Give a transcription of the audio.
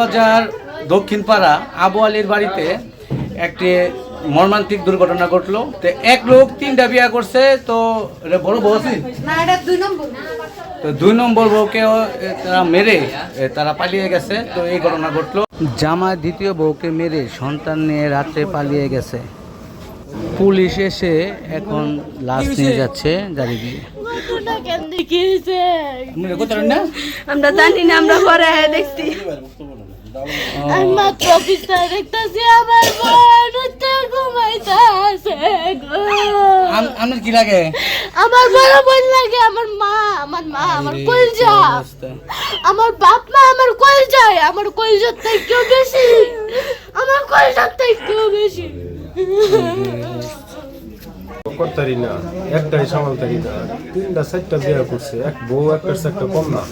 বাজার দক্ষিণ পাড়া আবু আলীর বাড়িতে একটি মর্মান্তিক দুর্ঘটনা ঘটলো। তো এক লোক তিনটা বিয়া করছে তো বড় বউ আছে? দুই নম্বর। তো দুই নম্বর বউকেও তারা মেরে তারা পালিয়ে গেছে। তো এই ঘটনা ঘটলো। জামা দ্বিতীয় বউকে মেরে সন্তান নিয়ে রাতে পালিয়ে গেছে। পুলিশ এসে এখন লাশ নিয়ে যাচ্ছে গাড়ি দিয়ে। কেন দেখিয়েছে না? আমরা জানি না আমরা ঘরে দেখছি। মাত্র অফিসটা দেখতেছি আমার বোন ঘুমাইতেছে। আপনার কি লাগে? আমার বড় বোন লাগে আমার মা আমার মা আমার কলজা। আমার বাপ মা আমার কলজায় আমার কলজার থেকেও বেশি। আমার কলজার থেকেও বেশি। করতারি না? একটাই সামালতারি না। তিনটা, চারটা বিয়া করছে। এক বউ একটা একটা কম না